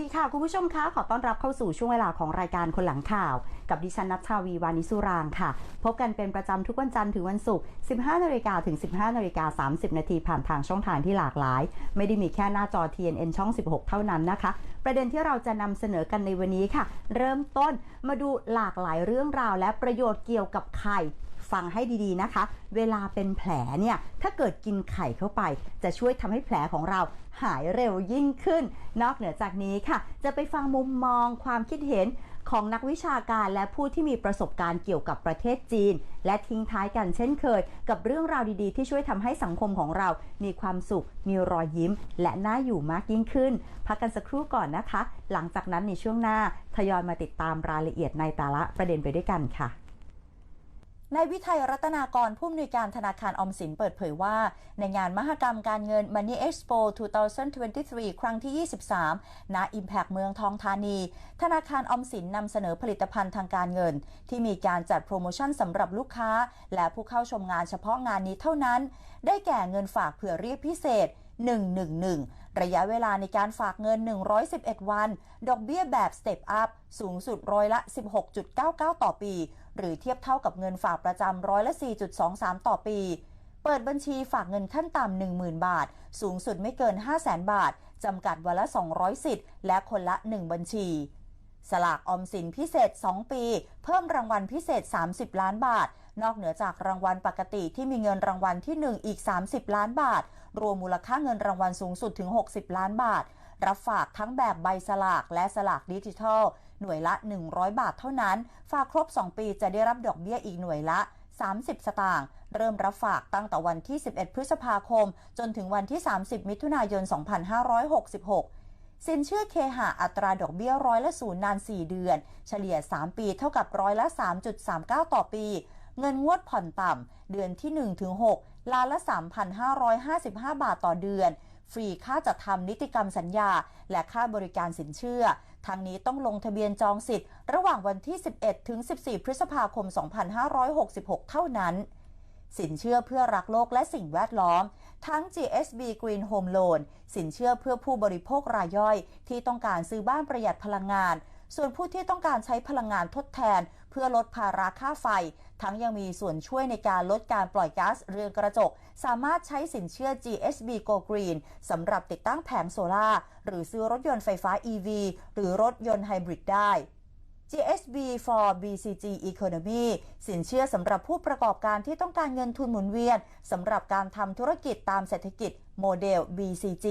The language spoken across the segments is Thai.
ดีค่ะ คุณผู้ชมคะ ขอต้อนรับเข้าสู่ช่วงเวลาของรายการคนหลังข่าว กับดิฉันนัทชาวีวานิสุรางค์ค่ะ พบกันเป็นประจำทุกวันจันทร์ถึงวันศุกร์ 15นาฬิกาถึง 15นาฬิกา30 นาทีผ่านทางช่องทางที่หลากหลาย ไม่ได้มีแค่หน้าจอ TNN ช่อง 16 เท่านั้นนะคะ ประเด็นที่เราจะนำเสนอกันในวันนี้ค่ะ เริ่มต้นมาดูหลากหลายเรื่องราว และประโยชน์เกี่ยวกับไข่ ฟังให้ดีๆนะคะ เวลาเป็นแผลเนี่ยถ้าเกิดกินไข่เข้าไป จะช่วยทำให้แผลของเราหายเร็วยิ่งขึ้น นอกเหนือจากนี้ค่ะ จะไปฟังมุมมองความคิดเห็นของนักวิชาการและผู้ที่มีประสบการณ์เกี่ยวกับประเทศจีน และทิ้งท้ายกันเช่นเคย กับเรื่องราวดีๆ ที่ช่วยทำให้สังคมของเรา มีความสุข มีรอยยิ้ม และน่าอยู่มากยิ่งขึ้น พักกันสักครู่ก่อนนะคะ หลังจากนั้นในช่วงหน้าทยอยมาติดตามรายละเอียดในแต่ละประเด็นไปด้วยกันค่ะ นายวิทัยรัตนากรผู้อำนวยการธนาคารออมสินเปิดเผยว่า ในงานมหกรรมการเงิน Money Expo 2023 ครั้งที่ 23 ณ Impact เมืองทองธานี ธนาคารออมสินนำเสนอผลิตภัณฑ์ทางการเงิน ที่มีการจัดโปรโมชั่นสำหรับลูกค้า และผู้เข้าชมงานเฉพาะงานนี้เท่านั้น ได้แก่เงินฝากเผื่อเรียกพิเศษ 111 ระยะเวลาในการฝากเงิน 111 วัน ดอกเบี้ยแบบ Step Up สูงสุดร้อยละ 16.99 ต่อปี หรือเทียบเท่ากับเงินฝากประจำร้อยละ 4.23 ต่อปี เปิดบัญชีฝากเงินขั้นต่ำ10,000 บาท สูงสุดไม่เกิน 500,000 บาท จำกัดวันละ 200 สิทธิ์ และคนละ 1 บัญชีสลากออมสินพิเศษ 2 ปี เพิ่มรางวัลพิเศษ 30 ล้านบาท นอกเหนือจากรางวัลปกติที่มีเงินรางวัลที่ 1 อีก 30 ล้านบาท รวมมูลค่าเงินรางวัลสูงสุดถึง 60 ล้านบาท รับฝากทั้งแบบใบสลากและสลากดิจิทัล หน่วยละ 100 บาทเท่านั้น ฝากครบ 2 ปีจะได้รับดอกเบี้ยอีกหน่วยละ 30 สตางค์เริ่มรับฝากตั้งแต่วันที่ 11 พฤษภาคม จนถึงวันที่ 30 มิถุนายน 2566สินเชื่อเคหะอัตราดอกเบี้ยร้อยละศูนย์นาน 4 เดือน เฉลี่ย 3 ปีเท่ากับร้อยละ 3.39 ต่อปี เงินงวดผ่อนต่ำ เดือนที่1ถึง6ล้านละ 3,555 บาทต่อเดือน ฟรีค่าจัดทำนิติกรรมสัญญา และค่าบริการสินเชื่อ ทางนี้ต้องลงทะเบียนจองสิทธิ์ ระหว่างวันที่ 11 ถึง 14 พฤษภาคม 2566 เท่านั้น สินเชื่อเพื่อรักโลกและสิ่งแวดล้อม ทั้ง GSB Green Home Loan สินเชื่อเพื่อผู้บริโภครายย่อย ที่ต้องการซื้อบ้านประหยัดพลังงานส่วนผู้ที่ต้องการใช้พลังงานทดแทน เพื่อลดภาระค่าไฟ ทั้งยังมีส่วนช่วยในการลดการปล่อยก๊าซเรือนกระจก สามารถใช้สินเชื่อ GSB Go Green สำหรับติดตั้งแผงโซลาร์หรือซื้อรถยนต์ไฟฟ้า EV หรือรถยนต์ไฮบริดได้ GSB for BCG Economy สินเชื่อสำหรับผู้ประกอบการที่ต้องการเงินทุนหมุนเวียนสำหรับการทำธุรกิจตามเศรษฐกิจโมเดล BCG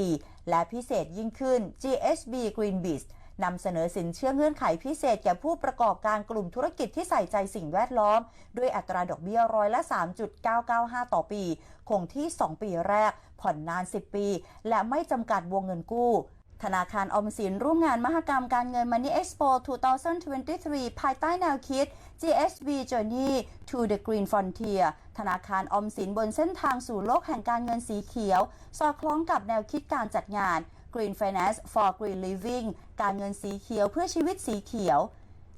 และพิเศษยิ่งขึ้น GSB Green b i z นำเสนอสินเชื่อเงื่อนไขพิเศษแก่ผู้ประกอบการกลุ่มธุรกิจที่ใส่ใจสิ่งแวดล้อม ด้วยอัตราดอกเบี้ยร้อยละ 3.995 ต่อปี คงที่ 2 ปีแรก ผ่อนนาน 10 ปี และไม่จำกัดวงเงินกู้ธนาคารอมสินร่วมงานมหกรรมการเงิน Money Expo 2023 ภายใต้แนวคิด GSB Journey to the Green Frontier ธนาคารอมสินบนเส้นทางสู่โลกแห่งการเงินสีเขียว สอดคล้องกับแนวคิดการจัดงาน Green Finance for Green Living การเงินสีเขียวเพื่อชีวิตสีเขียว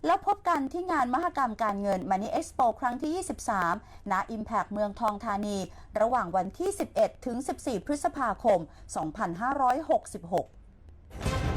แล้วพบกันที่งานมหกรรมการเงิน Money Expo ครั้งที่ 23 ณ Impact เมืองทองธานี ระหว่างวันที่ 11 ถึง 14 พฤษภาคม 2566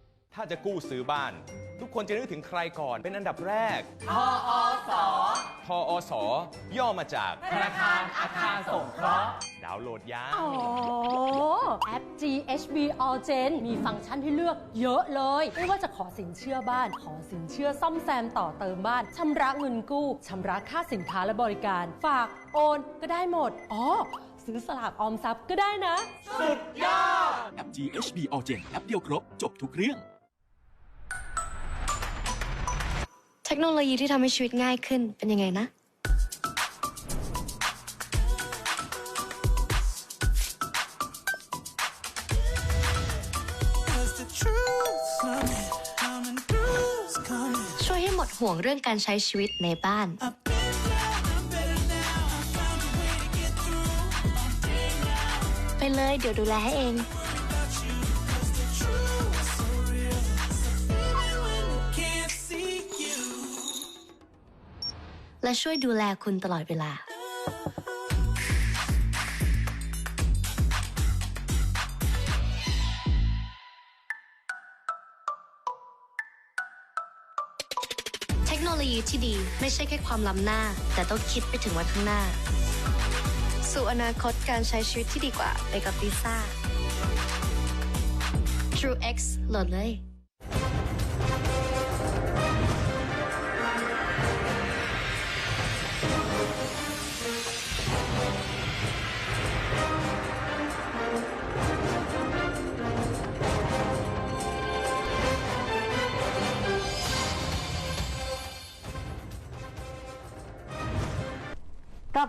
ถ้าจะกู้ซื้อบ้าน ทุกคนจะนึกถึงใครก่อนเป็นอันดับแรกพออสทอสย่อมาจากธนาคารอาคารสงเคราะห์ ดาวน์โหลดยาอ๋อ แอป GHB All Gen มีฟังก์ชันให้เลือกเยอะเลย ไม่ว่าจะขอสินเชื่อบ้าน ขอสินเชื่อซ่อมแซมต่อเติมบ้าน ชำระเงินกู้ ชำระค่าสินค้าและบริการ ฝากโอนก็ได้หมด อ๋อ ซื้อสลากออมทรัพย์ก็ได้นะ แอป GHB All Gen แอปเดียวครบ จบทุกเรื่อง เทคโนโลยีที่ทำให้ชีวิตง่ายขึ้นเป็นยังไงนะ ช่วยให้หมดห่วงเรื่องการใช้ชีวิตในบ้าน ไปเลยเดี๋ยวดูแลให้เอง และช่วยดูแลคุณตลอดเวลา เทคโนโลยีที่ดีไม่ใช่แค่ความล้ำหน้า แต่ต้องคิดไปถึงวันข้างหน้า สู่อนาคตการใช้ชีวิตที่ดีกว่าไปกับลิซ่า True X โหลดเลย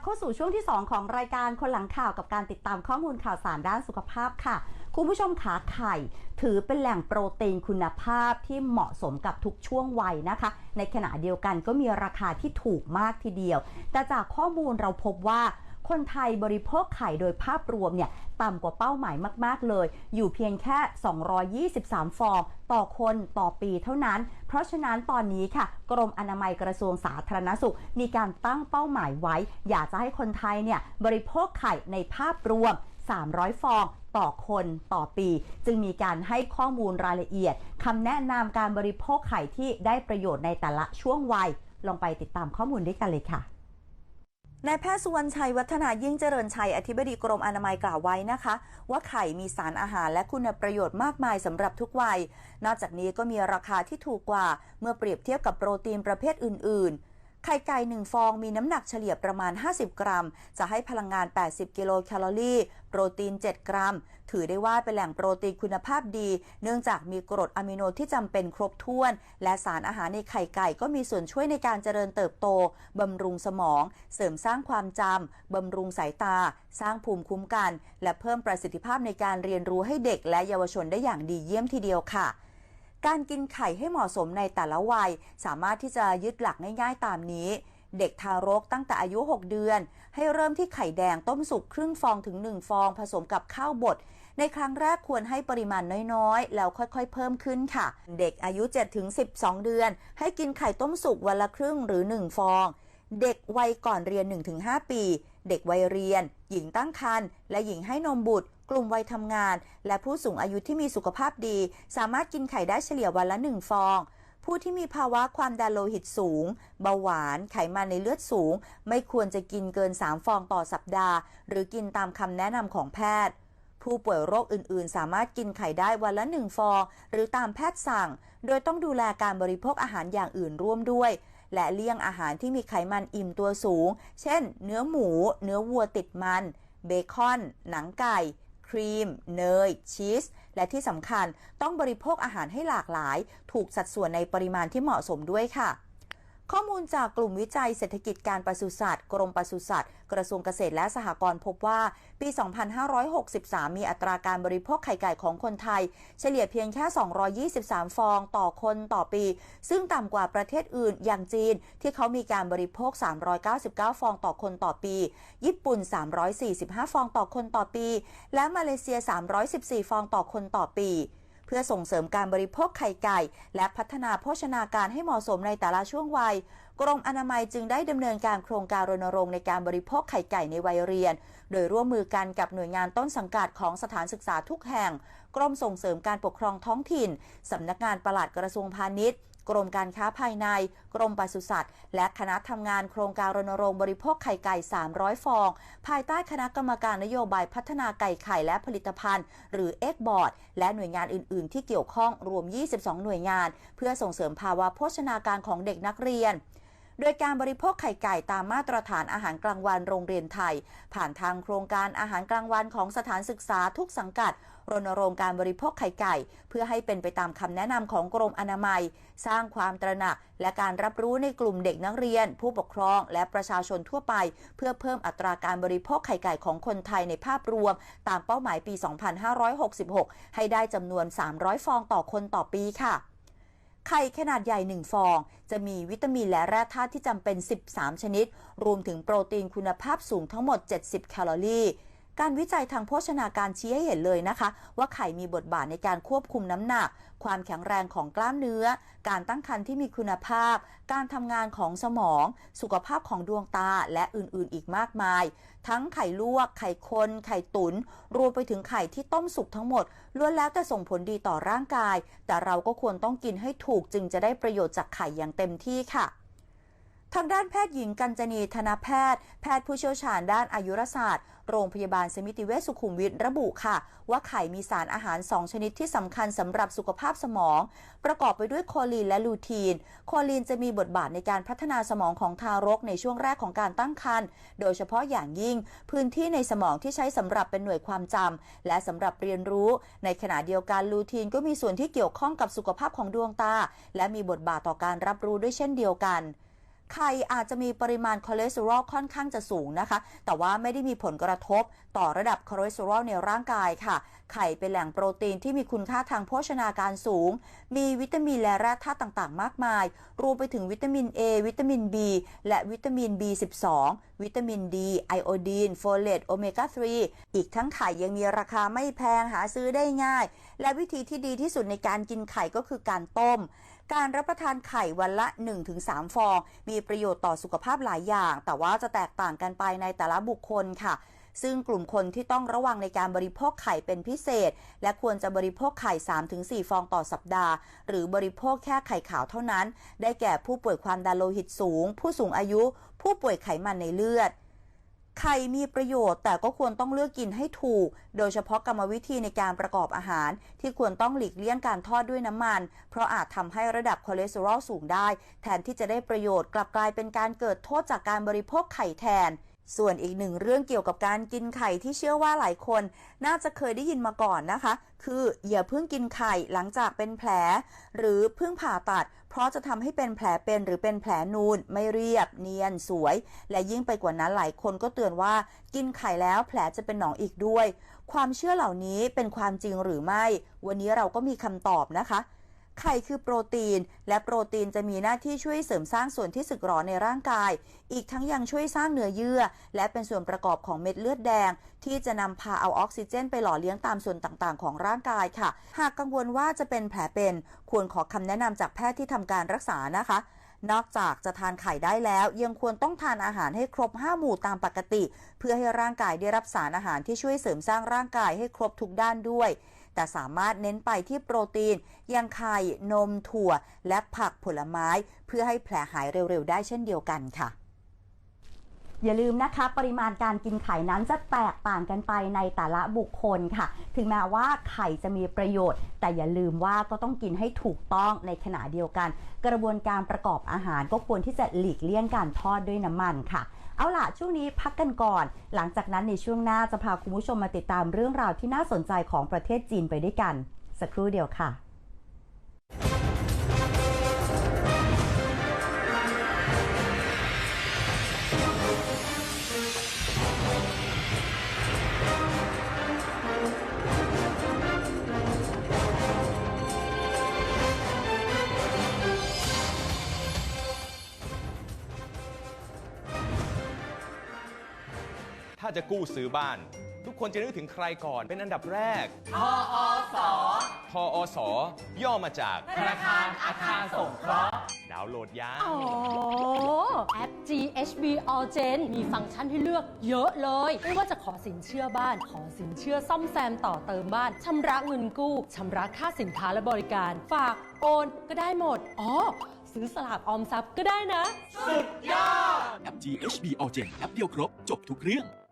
เข้าสู่ช่วงที่ 2 ของรายการคนหลังข่าวกับการติดตามข้อมูลข่าวสารด้านสุขภาพค่ะ คุณผู้ชมขาไข่ ถือเป็นแหล่งโปรตีนคุณภาพที่เหมาะสมกับทุกช่วงวัยนะคะ ในขณะเดียวกันก็มีราคาที่ถูกมากทีเดียว แต่จากข้อมูลเราพบว่า คนไทยบริโภคไข่โดยภาพรวมเนี่ยต่ำกว่าเป้าหมายมาก ๆ เลย อยู่เพียงแค่ 223 ฟอง ต่อคนต่อปีเท่านั้น เพราะฉะนั้นตอนนี้ค่ะ กรมอนามัยกระทรวงสาธารณสุข มีการตั้งเป้าหมายไว้ อยากจะให้คนไทยเนี่ยบริโภคไข่ในภาพรวม 300 ฟองต่อคนต่อปี จึงมีการให้ข้อมูลรายละเอียดคำแนะนำการบริโภคไข่ที่ได้ประโยชน์ในแต่ละช่วงวัย ลองไปติดตามข้อมูลด้วยกันเลยค่ะ นายแพทย์สุวรรณชัยวัฒนายิ่งเจริญชัยอธิบดีกรมอนามัยกล่าวไว้นะคะ ว่าไข่มีสารอาหารและคุณประโยชน์มากมายสำหรับทุกวัย นอกจากนี้ก็มีราคาที่ถูกกว่า เมื่อเปรียบเทียบกับโปรตีนประเภทอื่น ๆ ไข่ไก่ 1 ฟองมีน้ำหนักเฉลี่ยประมาณ 50 กรัม จะให้พลังงาน 80 กิโลแคลอรี่ โปรตีน 7 กรัม ถือได้ว่าเป็นแหล่งโปรตีนคุณภาพดี เนื่องจากมีกรดอะมิโนที่จำเป็นครบถ้วน และสารอาหารในไข่ไก่ก็มีส่วนช่วยในการเจริญเติบโต บำรุงสมอง เสริมสร้างความจำ บำรุงสายตา สร้างภูมิคุ้มกัน และเพิ่มประสิทธิภาพในการเรียนรู้ให้เด็กและเยาวชนได้อย่างดีเยี่ยมทีเดียวค่ะ การกินไข่ให้เหมาะสมในแต่ละวัย สามารถที่จะยึดหลักง่ายๆตามนี้ เด็กทารกตั้งแต่อายุ 6 เดือน ให้เริ่มที่ไข่แดงต้มสุกครึ่งฟองถึง 1 ฟอง ผสมกับข้าวบดในครั้งแรกควรให้ปริมาณน้อยๆ แล้วค่อยๆ เพิ่มขึ้นค่ะ เด็กอายุ 7-12 เดือน ให้กินไข่ต้มสุกวันละครึ่งหรือ 1 ฟอง เด็กวัยก่อนเรียน 1-5 ปี เด็กวัยเรียน หญิงตั้งครรภ์และหญิงให้นมบุตร กลุ่มวัยทำงาน และผู้สูงอายุที่มีสุขภาพดี สามารถกินไข่ได้เฉลี่ยวันละ 1 ฟอง ผู้ที่มีภาวะความดันโลหิตสูง เบาหวาน ไขมันในเลือดสูง ไม่ควรจะกินเกิน 3 ฟองต่อสัปดาห์ หรือกินตามคำแนะนำของแพทย์ผู้ป่วยโรคอื่น ๆ สามารถกินไข่ได้วันละ1ฟอง หรือตามแพทย์สั่ง โดยต้องดูแลการบริโภคอาหารอย่างอื่นร่วมด้วย และเลี่ยงอาหารที่มีไขมันอิ่มตัวสูง เช่น เนื้อหมู เนื้อวัวติดมัน เบคอน หนังไก่ ครีม เนย ชีส และที่สำคัญต้องบริโภคอาหารให้หลากหลาย ถูกสัดส่วนในปริมาณที่เหมาะสมด้วยค่ะ ข้อมูลจากกลุ่มวิจัยเศรษฐกิจการปศุสัตว์กรมปศุสัตว์กระทรวงเกษตรและสหกรณ์พบว่า ปี 2563 มีอัตราการบริโภคไข่ไก่ของคนไทย เฉลี่ยเพียงแค่ 223 ฟองต่อคนต่อปี ซึ่งต่ำกว่าประเทศอื่นอย่างจีน ที่เขามีการบริโภค 399 ฟองต่อคนต่อปี ญี่ปุ่น 345 ฟองต่อคนต่อปี และมาเลเซีย 314 ฟองต่อคนต่อปี พื่อส่งเสริมการบริโภคไข่ไก่ และพัฒนาโภชนาการให้เหมาะสมในแต่ละช่วงวัย กรมอนามัยจึงได้ดำเนินการโครงการรณรงค์ในการบริโภคไข่ไก่ในวัยเรียน โดยร่วมมือกันกับหน่วยงานต้นสังกัดของสถานศึกษาทุกแห่ง กรมส่งเสริมการปกครองท้องถิ่นสำนักงานปลัดกระทรวงพาณิชย์ กรมการค้าภายใน กรมปศุสัตว์ และคณะทำงานโครงการรณรงค์บริโภคไข่ไก่ 300 ฟอง ภายใต้คณะกรรมการนโยบายพัฒนาไก่ไข่และผลิตภัณฑ์ หรือเอ็กบอร์ดและหน่วยงานอื่น ๆ ที่เกี่ยวข้องรวม 22 หน่วยงาน เพื่อส่งเสริมภาวะโภชนาการของเด็กนักเรียนโดยการบริโภคไข่ไก่ตามมาตรฐานอาหารกลางวันโรงเรียนไทย ผ่านทางโครงการอาหารกลางวันของสถานศึกษาทุกสังกัด รณรงค์การบริโภคไข่ไก่ เพื่อให้เป็นไปตามคำแนะนำของกรมอนามัย สร้างความตระหนัก และการรับรู้ในกลุ่มเด็กนักเรียน ผู้ปกครองและประชาชนทั่วไป เพื่อเพิ่มอัตราการบริโภคไข่ไก่ของคนไทยในภาพรวม ตามเป้าหมายปี 2566 ให้ได้จำนวน 300 ฟองต่อคนต่อปีค่ะไข่ขนาดใหญ่ 1 ฟอง จะมีวิตามินและแร่ธาตุที่จำเป็น 13 ชนิด รวมถึงโปรตีนคุณภาพสูงทั้งหมด 70 แคลอรี่ การวิจัยทางโภชนาการชี้ให้เห็นเลยนะคะ ว่าไข่มีบทบาทในการควบคุมน้ำหนัก ความแข็งแรงของกล้ามเนื้อ การตั้งครรภ์ที่มีคุณภาพ การทำงานของสมอง สุขภาพของดวงตาและอื่นๆ อีกมากมาย ทั้งไข่ลวก ไข่คนไข่ตุน๋นรวมไปถึงไข่ที่ต้มสุกทั้งหมดล้วนแล้วแต่ส่งผลดีต่อร่างกาย แต่เราก็ควรต้องกินให้ถูกจึงจะได้ประโยชน์จากไข่อย่างเต็มที่ค่ะ ทางด้านแพทย์หญิงกัญจนีธนแพทย์ แพทย์ผู้เชี่ยวชาญด้านอายุรศาสตร์ โรงพยาบาลสมิติเวชสุขุมวิทระบุค่ะ ว่าไข่มีสารอาหาร 2 ชนิดที่สำคัญสำหรับสุขภาพสมอง ประกอบไปด้วยโคลีนและลูทีน โคลีนจะมีบทบาทในการพัฒนาสมองของทารกในช่วงแรกของการตั้งครรภ์โดยเฉพาะอย่างยิ่ง พื้นที่ในสมองที่ใช้สำหรับเป็นหน่วยความจำและสำหรับเรียนรู้ ในขณะเดียวกันลูทีนก็มีส่วนที่เกี่ยวข้องกับสุขภาพของดวงตา และมีบทบาทต่อการรับรู้ด้วยเช่นเดียวกัน ไข่อาจจะมีปริมาณคอเลสเตอรอลค่อนข้างจะสูงนะคะ แต่ว่าไม่ได้มีผลกระทบต่อระดับคอเลสเตอรอลในร่างกายค่ะ ไข่เป็นแหล่งโปรตีนที่มีคุณค่าทางโภชนาการสูง มีวิตามินและแร่ธาตุต่างๆ มากมาย รวมไปถึงวิตามิน A วิตามิน B และวิตามิน B12 วิตามิน D ไอโอดีน โฟเลต โอเมก้า 3 อีกทั้งไข่ยังมีราคาไม่แพงหาซื้อได้ง่าย และวิธีที่ดีที่สุดในการกินไข่ก็คือการต้ม การรับประทานไข่วันละ 1-3 ฟอง มีประโยชน์ต่อสุขภาพหลายอย่าง แต่ว่าจะแตกต่างกันไปในแต่ละบุคคลค่ะซึ่งกลุ่มคนที่ต้องระวังในการบริโภคไข่เป็นพิเศษ และควรจะบริโภคไข่ 3-4 ฟองต่อสัปดาห์ หรือบริโภคแค่ไข่ขาวเท่านั้น ได้แก่ผู้ป่วยความดันโลหิตสูง ผู้สูงอายุ ผู้ป่วยไขมันในเลือด ไข่มีประโยชน์ แต่ก็ควรต้องเลือกกินให้ถูก โดยเฉพาะกรรมวิธีในการประกอบอาหาร ที่ควรต้องหลีกเลี่ยงการทอดด้วยน้ำมัน เพราะอาจทำให้ระดับคอเลสเตอรอลสูงได้ แทนที่จะได้ประโยชน์กลับกลายเป็นการเกิดโทษจากการบริโภคไข่แทน ส่วนอีกหนึ่งเรื่องเกี่ยวกับการกินไข่ที่เชื่อว่าหลายคน น่าจะเคยได้ยินมาก่อนนะคะ คืออย่าเพิ่งกินไข่หลังจากเป็นแผล หรือเพิ่งผ่าตัด เพราะจะทำให้เป็นแผลเป็นหรือเป็นแผลนูน ไม่เรียบ เนียนสวย และยิ่งไปกว่านั้นหลายคนก็เตือนว่า กินไข่แล้วแผลจะเป็นหนองอีกด้วย ความเชื่อเหล่านี้เป็นความจริงหรือไม่ วันนี้เราก็มีคำตอบนะคะ ไข่คือโปรตีน และโปรตีนจะมีหน้าที่ช่วยเสริมสร้างส่วนที่สึกหรอในร่างกาย อีกทั้งยังช่วยสร้างเนื้อเยื่อ และเป็นส่วนประกอบของเม็ดเลือดแดง ที่จะนำพาเอาออกซิเจน ไปหล่อเลี้ยงตามส่วนต่างๆ ของร่างกายค่ะ หากกังวลว่าจะเป็นแผลเป็นควรขอคำแนะนำจากแพทย์ที่ทำการรักษานะคะนอกจากจะทานไข่ได้แล้ว ยังควรต้องทานอาหารให้ครบ 5 หมู่ตามปกติ เพื่อให้ร่างกายได้รับสารอาหารที่ช่วยเสริมสร้างร่างกายให้ครบทุกด้านด้วย แต่สามารถเน้นไปที่โปรตีนอย่างไข่นมถั่ว และผักผลไม้ เพื่อให้แผลหายเร็วๆ ได้เช่นเดียวกันค่ะอย่าลืมนะคะปริมาณการกินไข่นั้นจะแตกต่างกันไปในแต่ละบุคคลค่ะ ถึงแม้ว่าไข่จะมีประโยชน์ แต่อย่าลืมว่าก็ต้องกินให้ถูกต้องในขณะเดียวกัน กระบวนการประกอบอาหารก็ควรที่จะหลีกเลี่ยงการทอดด้วยน้ำมันค่ะ เอาล่ะ ช่วงนี้พักกันก่อน หลังจากนั้นในช่วงหน้าจะพาคุณผู้ชมมาติดตามเรื่องราวที่น่าสนใจของประเทศจีนไปด้วยกัน สักครู่เดียวค่ะ จะกู้ซื้อบ้าน ทุกคนจะนึกถึงใครก่อนเป็นอันดับแรก ทออสทออสย่อมาจาก ธนาคารอาคารสงเคราะห์ ดาวน์โหลดยัง อ๋อ แอป GHB All Gen มีฟังก์ชันให้เลือกเยอะเลย ไม่ว่าจะขอสินเชื่อบ้าน ขอสินเชื่อซ่อมแซมต่อเติมบ้าน ชำระเงินกู้ชำระค่าสินค้าและบริการ ฝากโอนก็ได้หมด อ๋อ ซื้อสลากออมทรัพย์ก็ได้นะ แอป GHB All Gen แอปเดียวครบ จบทุกเรื่อง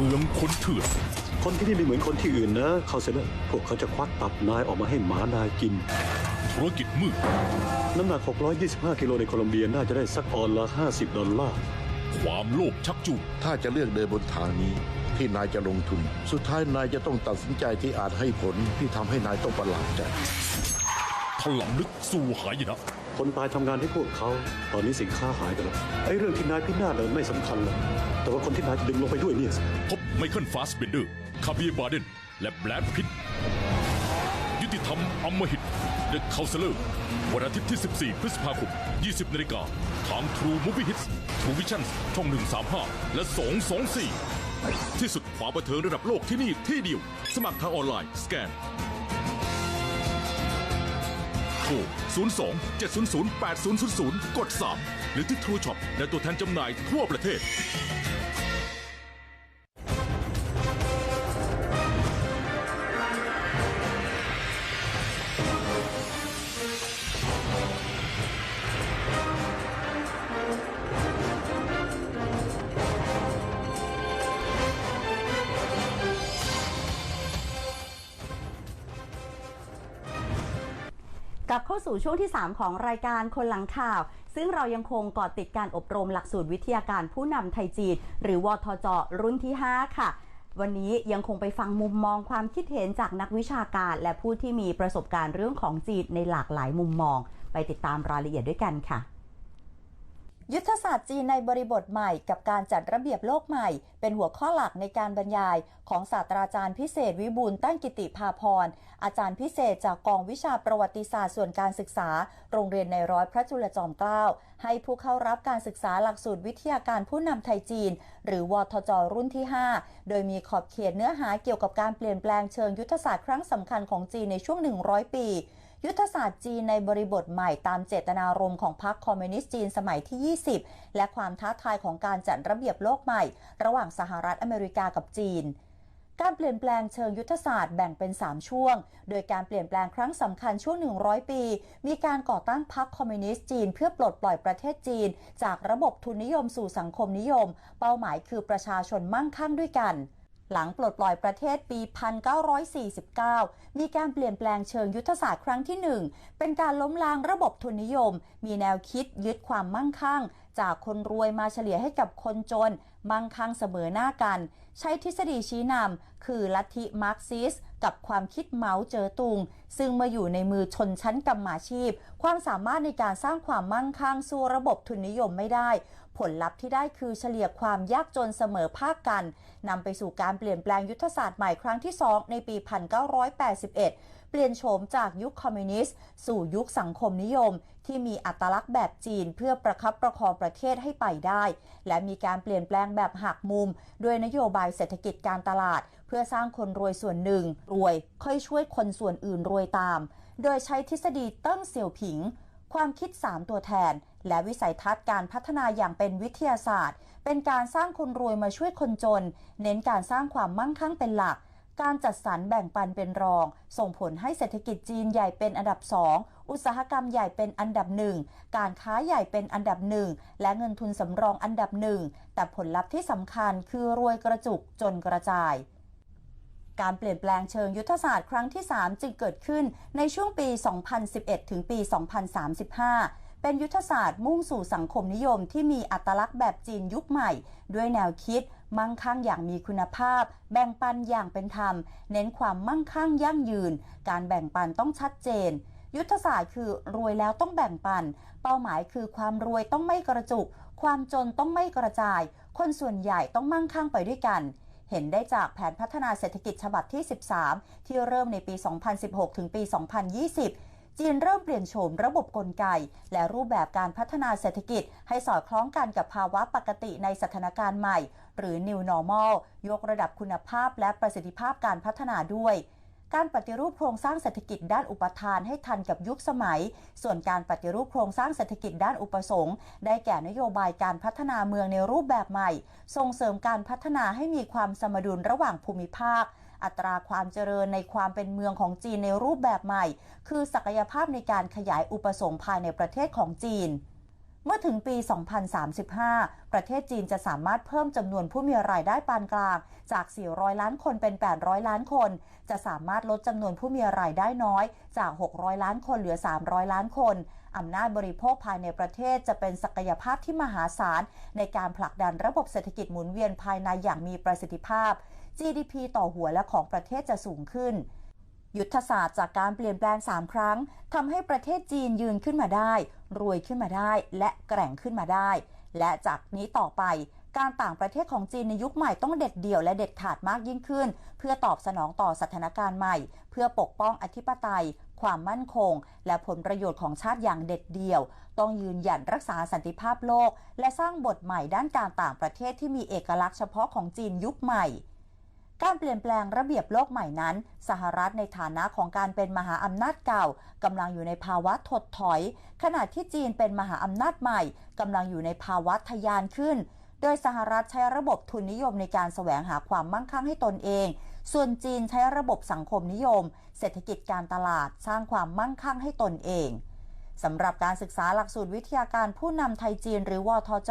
เมืองคนเถื่อนคนที่นี่ไม่เหมือนคนที่อื่นนะเขาเซนอร์พวกเขาจะควักตับนายออกมาให้หมานายกิน ธุรกิจมืด น้ำหนัก 625 กิโลในโคลอมเบียน่าจะได้สักออนละ 50 ดอลลาร์ ความโลภชักจูงถ้าจะเลือกเดินบนทางนี้ ที่นายจะลงทุน สุดท้ายนายจะต้องตัดสินใจที่อาจให้ผลที่ทำให้นายต้องประหลาดใจถลำลึกสู่หายนะ คนตายทำงานให้พวกเขา ตอนนี้สินค้าหายไปแล้วไอ้เรื่องที่นายพินาศนั้นไม่สำคัญหรอกแต่ว่าคนที่นายจะดึงลงไปด้วยเนี่ยสิพบไมเคิลฟาสเบนเดอร์ คาเบียบาเดน และแบรดพิตยุติธรรมอมหิต The Counselor วันอาทิตย์ที่ 14 พฤษภาคม 20 นาฬิกาทาง True Movie Hits True Vision ช่อง 135 และ 224 ที่สุดความบันเทิงระดับโลกที่นี่ที่เดียว สมัครทางออนไลน์สแกน ทร 02 700 8000 กด 3 หรือที่ True Shop และตัวแทนจำหน่ายทั่วประเทศ สู่ช่วงที่ 3 ของรายการคนหลังข่าว ซึ่งเรายังคงเกาะติดการอบรมหลักสูตรวิทยาการผู้นำไทยจีน หรือวทจ รุ่นที่ 5 ค่ะ วันนี้ยังคงไปฟังมุมมองความคิดเห็นจากนักวิชาการ และผู้ที่มีประสบการณ์เรื่องของจีนในหลากหลายมุมมอง ไปติดตามรายละเอียดด้วยกันค่ะ ยุทธศาสตร์จีนในบริบทใหม่กับการจัดระเบียบโลกใหม่ เป็นหัวข้อหลักในการบรรยาย ของศาสตราจารย์พิเศษวิบูลตั้งกิติภาพร อาจารย์พิเศษจากกองวิชาประวัติศาสตร์ส่วนการศึกษา โรงเรียนในร้อยพระจุลจอมเกล้าให้ผู้เข้ารับการศึกษาหลักสูตรวิทยาการผู้นำไทยจีน หรือวทจรุ่นที่ 5 โดยมีขอบเขตเนื้อหาเกี่ยวกับการเปลี่ยนแปลงเชิงยุทธศาสตร์ครั้งสำคัญของจีนในช่วง 100 ปี ยุทธศาสตร์จีนในบริบทใหม่ตามเจตนารมณ์ของพรรคคอมมิวนิสต์จีนสมัยที่ 20 และความท้าทายของการจัดระเบียบโลกใหม่ ระหว่างสหรัฐอเมริกากับจีนการเปลี่ยนแปลงเชิงยุทธศาสตร์แบ่งเป็น 3 ช่วง โดยการเปลี่ยนแปลงครั้งสำคัญช่วง 100 ปี มีการก่อตั้งพรรคคอมมิวนิสต์จีน เพื่อปลดปล่อยประเทศจีน จากระบบทุนนิยมสู่สังคมนิยม เป้าหมายคือประชาชนมั่งคั่งด้วยกัน หลังปลดปล่อยประเทศปี 1949 มีการเปลี่ยนแปลงเชิงยุทธศาสตร์ครั้งที่ 1 เป็นการล้มล้างระบบทุนนิยม มีแนวคิดยึดความมั่งคั่ง จากคนรวยมาเฉลี่ยให้กับคนจน มั่งคั่งเสมอหน้ากัน ใช้ทฤษฎีชี้นำคือลัทธิมาร์กซิสกับความคิดเมาส์เจอตุง ซึ่งเมื่ออยู่ในมือชนชั้นกรรมาชีพ ความสามารถในการสร้างความมั่งคั่งสู้ระบบทุนนิยมไม่ได้ ผลลัพธ์ที่ได้คือเฉลี่ยความยากจนเสมอภาคกันนำไปสู่การเปลี่ยนแปลงยุทธศาสตร์ใหม่ครั้งที่ 2 ในปี 1981 เปลี่ยนโฉมจากยุคคอมมิวนิสต์ สู่ยุคสังคมนิยม ที่มีอัตลักษณ์แบบจีนเพื่อประคับประคองประเทศให้ไปได้ และมีการเปลี่ยนแปลงแบบหักมุม ด้วยนโยบายเศรษฐกิจการตลาด เพื่อสร้างคนรวยส่วนหนึ่ง รวย ค่อยช่วยคนส่วนอื่นรวยตาม โดยใช้ทฤษฎีเติ้งเสี่ยวผิง ความคิด 3 ตัวแทน และวิสัยทัศน์การพัฒนาอย่างเป็นวิทยาศาสตร์ เป็นการสร้างคนรวยมาช่วยคนจน เน้นการสร้างความมั่งคั่งเป็นหลัก การจัดสรรแบ่งปันเป็นรอง ส่งผลให้เศรษฐกิจจีนใหญ่เป็นอันดับ 2 อุตสาหกรรมใหญ่เป็นอันดับหนึ่ง การค้าใหญ่เป็นอันดับหนึ่ง และเงินทุนสำรองอันดับหนึ่ง แต่ผลลัพธ์ที่สำคัญคือรวยกระจุกจนกระจาย การเปลี่ยนแปลงเชิงยุทธศาสตร์ครั้งที่ 3 จึงเกิดขึ้นในช่วงปี 2011 ถึงปี 2035 เป็นยุทธศาสตร์มุ่งสู่สังคมนิยมที่มีอัตลักษณ์แบบจีนยุคใหม่ ด้วยแนวคิด มั่งคั่งอย่างมีคุณภาพ แบ่งปันอย่างเป็นธรรม เน้นความมั่งคั่งยั่งยืน การแบ่งปันต้องชัดเจนยุทธศาสตร์คือรวยแล้วต้องแบ่งปัน เป้าหมายคือความรวยต้องไม่กระจุก ความจนต้องไม่กระจาย คนส่วนใหญ่ต้องมั่งคั่งไปด้วยกัน เห็นได้จากแผนพัฒนาเศรษฐกิจฉบับที่ 13 ที่เริ่มในปี 2016 ถึงปี 2020 จีนเริ่มเปลี่ยนโฉมระบบกลไก และรูปแบบการพัฒนาเศรษฐกิจให้สอดคล้องกันกับภาวะปกติในสถานการณ์ใหม่ หรือ New Normal ยกระดับคุณภาพและประสิทธิภาพการพัฒนาด้วย การปฏิรูปโครงสร้างเศรษฐกิจด้านอุปทานให้ทันกับยุคสมัย ส่วนการปฏิรูปโครงสร้างเศรษฐกิจด้านอุปสงค์ ได้แก่นโยบายการพัฒนาเมืองในรูปแบบใหม่ ส่งเสริมการพัฒนาให้มีความสมดุลระหว่างภูมิภาค อัตราความเจริญในความเป็นเมืองของจีนในรูปแบบใหม่ คือศักยภาพในการขยายอุปสงค์ภายในประเทศของจีน เมื่อถึงปี 2035 ประเทศจีนจะสามารถเพิ่มจำนวนผู้มีรายได้ปานกลาง จาก 400 ล้านคนเป็น 800 ล้านคน จะสามารถลดจำนวนผู้มีรายได้น้อย จาก 600 ล้านคนเหลือ 300 ล้านคน อำนาจบริโภคภายในประเทศจะเป็นศักยภาพที่มหาศาล ในการผลักดันระบบเศรษฐกิจหมุนเวียนภายในอย่างมีประสิทธิภาพ GDP ต่อหัวและของประเทศจะสูงขึ้น ยุทธศาสตร์จากการเปลี่ยนแปลง 3 ครั้งทำให้ประเทศจีนยืนขึ้นมาได้ รวยขึ้นมาได้ และแกร่งขึ้นมาได้ และจากนี้ต่อไปการต่างประเทศของจีนในยุคใหม่ต้องเด็ดเดี่ยวและเด็ดขาดมากยิ่งขึ้น เพื่อตอบสนองต่อสถานการณ์ใหม่ เพื่อปกป้องอธิปไตย ความมั่นคง และผลประโยชน์ของชาติอย่างเด็ดเดี่ยว ต้องยืนหยัดรักษาสันติภาพโลก และสร้างบทใหม่ด้านการต่างประเทศที่มีเอกลักษณ์เฉพาะของจีนยุคใหม่ การเปลี่ยนแปลงระเบียบโลกใหม่นั้น สหรัฐในฐานะของการเป็นมหาอำนาจเก่ากำลังอยู่ในภาวะถดถอย ขณะที่จีนเป็นมหาอำนาจใหม่กำลังอยู่ในภาวะทะยานขึ้น โดยสหรัฐใช้ระบบทุนนิยมในการแสวงหาความมั่งคั่งให้ตนเอง ส่วนจีนใช้ระบบสังคมนิยม เศรษฐกิจการตลาดสร้างความมั่งคั่งให้ตนเอง สำหรับการศึกษาหลักสูตรวิทยาการผู้นำไทยจีนหรือวทจ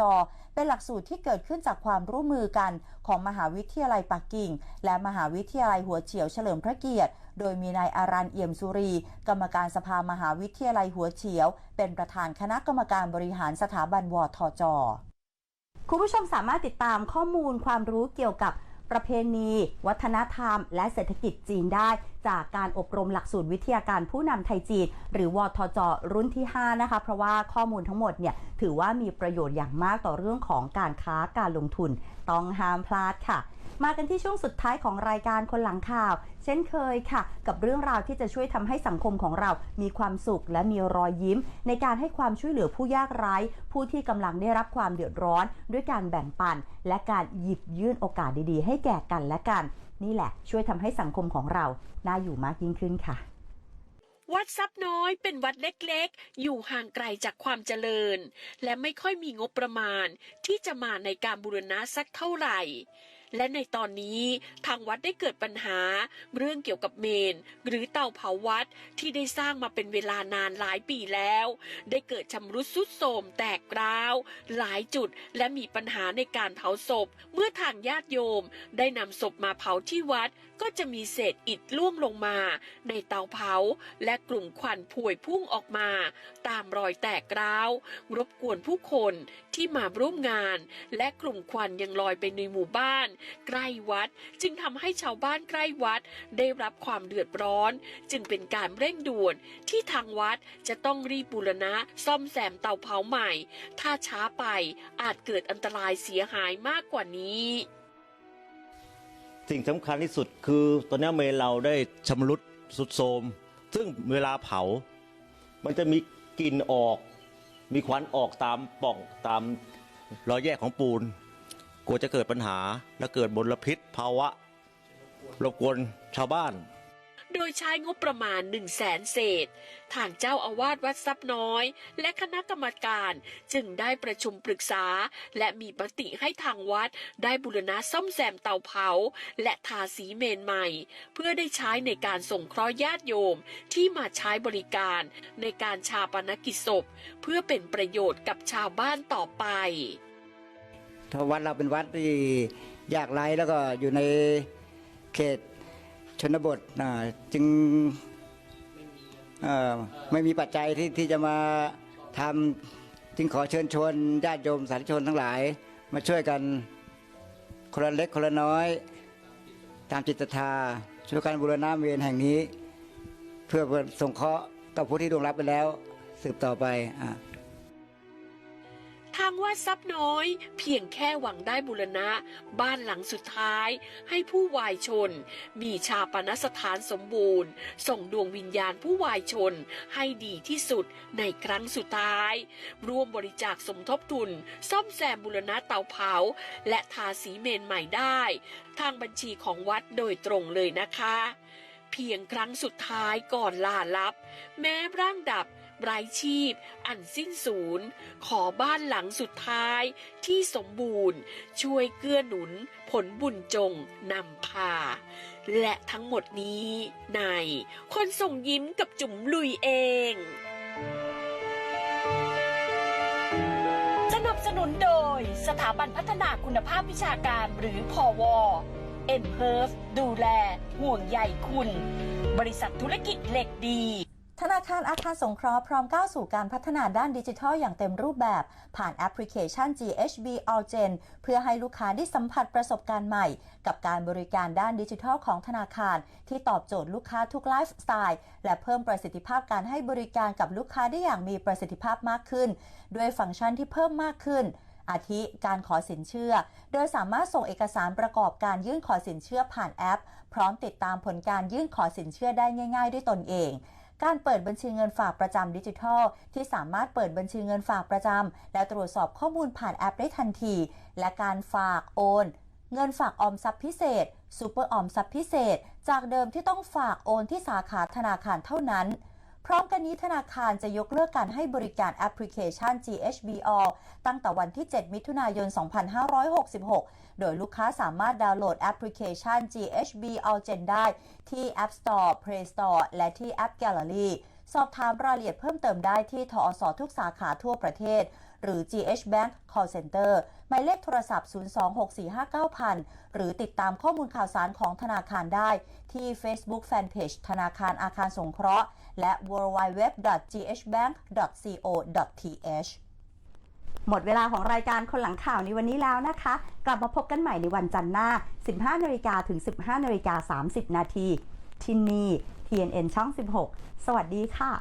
เป็นหลักสูตรที่เกิดขึ้นจากความร่วมมือกันของมหาวิทยาลัยปักกิ่ง และมหาวิทยาลัยหัวเฉียวเฉลิมพระเกียรติ โดยมีนายอารันเอี่ยมสุรี กรรมการสภามหาวิทยาลัยหัวเฉียว เป็นประธานคณะกรรมการบริหารสถาบันวทจ คุณผู้ชมสามารถติดตามข้อมูลความรู้เกี่ยวกับ ประเพณี วัฒนธรรม และเศรษฐกิจจีนได้ จากการอบรมหลักสูตรวิทยาการผู้นำไทยจีน หรือวทจ รุ่นที่ 5 นะคะ เพราะว่าข้อมูลทั้งหมดเนี่ยถือว่ามีประโยชน์อย่างมากต่อเรื่องของการค้าการลงทุน ต้องห้ามพลาดค่ะ มากันที่ช่วงสุดท้ายของรายการคนหลังข่าว เช่นเคยค่ะ กับเรื่องราวที่จะช่วยทำให้สังคมของเรา มีความสุขและมีรอยยิ้ม ในการให้ความช่วยเหลือผู้ยากไร้ ผู้ที่กำลังได้รับความเดือดร้อน ด้วยการแบ่งปัน และการหยิบยื่นโอกาสดีๆ ให้แก่กันและกัน นี่แหละ ช่วยทำให้สังคมของเราน่าอยู่มากยิ่งขึ้นค่ะวัดทรัพย์น้อยเป็นวัดเล็กๆ อยู่ห่างไกลจากความเจริญ และไม่ค่อยมีงบประมาณที่จะมาในการบูรณะสักเท่าไหร่ และในตอนนี้ทางวัดได้เกิดปัญหาเรื่องเกี่ยวกับเมน หรือเตาเผาวัดที่ได้สร้างมาเป็นเวลานานหลายปีแล้ว ได้เกิดชำรุดสุดโทรมแตกร้าว หลายจุดและมีปัญหาในการเผาศพ เมื่อทางญาติโยม ได้นำศพมาเผาที่วัด ก็จะมีเศษอิฐล่วงลงมา ในเตาเผา และกลุ่มควันพวยพุ่งออกมา ตามรอยแตกร้าว รบกวนผู้คนที่มาร่วมงาน และกลุ่มควันยังลอยไปในหมู่บ้าน ใกล้วัดจึงทำให้ชาวบ้านใกล้วัดได้รับความเดือดร้อน จึงเป็นการเร่งด่วนที่ทางวัดจะต้องรีบบูรณะซ่อมแซมเตาเผาใหม่ ถ้าช้าไปอาจเกิดอันตรายเสียหายมากกว่านี้ สิ่งสำคัญที่สุดคือตอนนี้เมนเราได้ชำรุดสุดโทรมซึ่งเวลาเผา มันจะมีกลิ่นออก มีควันออกตามปล่องตามรอยแยกของปูน กลัวจะเกิดปัญหาและเกิดมลพิษภาวะรบกวนชาวบ้าน โดยใช้งบประมาณ 1 0 0 0 0แสนเศษ ทางเจ้าอาวาสวัดทรัพย์น้อย และคณะกรรมการจึงได้ประชุมปรึกษา และมีปฏิให้ทางวัดได้บูรณะซ่อมแซมเตาเผา และทาสีเมนใหม่ เพื่อได้ใช้ในการส่งเคราะห์ญาติโยมที่มาใช้บริการในการชาปนกิจศพ เพื่อเป็นประโยชน์กับชาวบ้านต่อไปถ้าวัดเราเป็นวัดที่ยากไร้แล้วก็อยู่ในเขต ชนบทนะจึงไม่มีปัจจัยที่ที่จะมาทำจึงขอเชิญชวนญาติโยมสาธุชนทั้งหลาย มาช่วยกันคนละเล็กคนละน้อย ตามจิตศรัทธาช่วยกันบูรณะเมนแห่งนี้ เพื่อส่งเคราะห์กับผู้ที่ดวงรับไปแล้ว สืบต่อไปอ่า ทางวัดทรัพย์น้อย เพียงแค่หวังได้บุรณะ บ้านหลังสุดท้าย ให้ผู้วายชน มีชาปนสถานสมบูรณ์ ส่งดวงวิญญาณผู้วายชน ให้ดีที่สุดในครั้งสุดท้าย ร่วมบริจาคสมทบทุน ซ่อมแซมบุรณะเตาเผา และทาสีเมนใหม่ได้ ทางบัญชีของวัดโดยตรงเลยนะคะ เพียงครั้งสุดท้ายก่อนลาลับ แม้ร่างดับ ไร้ชีพ อันสิ้นศูนขอบ้านหลังสุดท้ายที่สมบูรณ์ ช่วยเกื้อหนุน ผลบุญจงนำพา และทั้งหมดนี้ในคนส่งยิ้มกับจุ๋มลุยเองสนับสนุนโดยสถาบันพัฒนาคุณภาพวิชาการหรือพอวเอ็มเพิร์ฟดูแล ห่วงใยคุณ บริษัทธุรกิจเหล็กดี ธนาคารอาคารสงเคราะห์พร้อมก้าวสู่การพัฒนาด้านดิจิทัลอย่างเต็มรูปแบบ ผ่านแอปพลิเคชัน GHB Allgen เพื่อให้ลูกค้าได้สัมผัสประสบการณ์ใหม่ กับการบริการด้านดิจิทัลของธนาคาร ที่ตอบโจทย์ลูกค้าทุกไลฟ์สไตล์และเพิ่มประสิทธิภาพการให้บริการกับลูกค้าได้อย่างมีประสิทธิภาพมากขึ้น ด้วยฟังก์ชันที่เพิ่มมากขึ้นอาทิการขอสินเชื่อ โดยสามารถส่งเอกสารประกอบการยื่นขอสินเชื่อผ่านแอป พร้อมติดตามผลการยื่นขอสินเชื่อได้ง่าย ๆ ด้วยตนเอง การเปิดบัญชีเงินฝากประจำดิจิทัล ที่สามารถเปิดบัญชีเงินฝากประจำและตรวจสอบข้อมูลผ่านแอปได้ทันที และการฝากโอน เงินฝากออมทรัพย์พิเศษซูเปอร์ออมทรัพย์พิเศษ จากเดิมที่ต้องฝากโอนที่สาขาธนาคารเท่านั้นพร้อมกันนี้ธนาคารจะยกเลิกการให้บริการแอปพลิเคชัน GHBO ตั้งแต่วันที่ 7 มิถุนายน 2566 โดยลูกค้าสามารถดาวน์โหลดแอปพลิเคชัน GHB Allgen ได้ที่ App Store, Play Store และที่ App Gallery สอบถามรายละเอียดเพิ่มเติมได้ที่ทอสทุกสาขาทั่วประเทศ หรือ GH Bank Call Center หมายเลขโทรศัพท์ 026459000 หรือติดตามข้อมูลข่าวสารของธนาคารได้ ที่ Facebook Fanpage ธนาคารอาคารสงเคราะห์ และ www.ghbank.co.th หมดเวลาของรายการคนหลังข่าวในวันนี้แล้วนะคะ กลับมาพบกันใหม่ในวันจันทร์หน้า 15นาฬิกาถึง 15นาฬิกา30 นาทีที่นี่ TNN ช่อง 16 สวัสดีค่ะ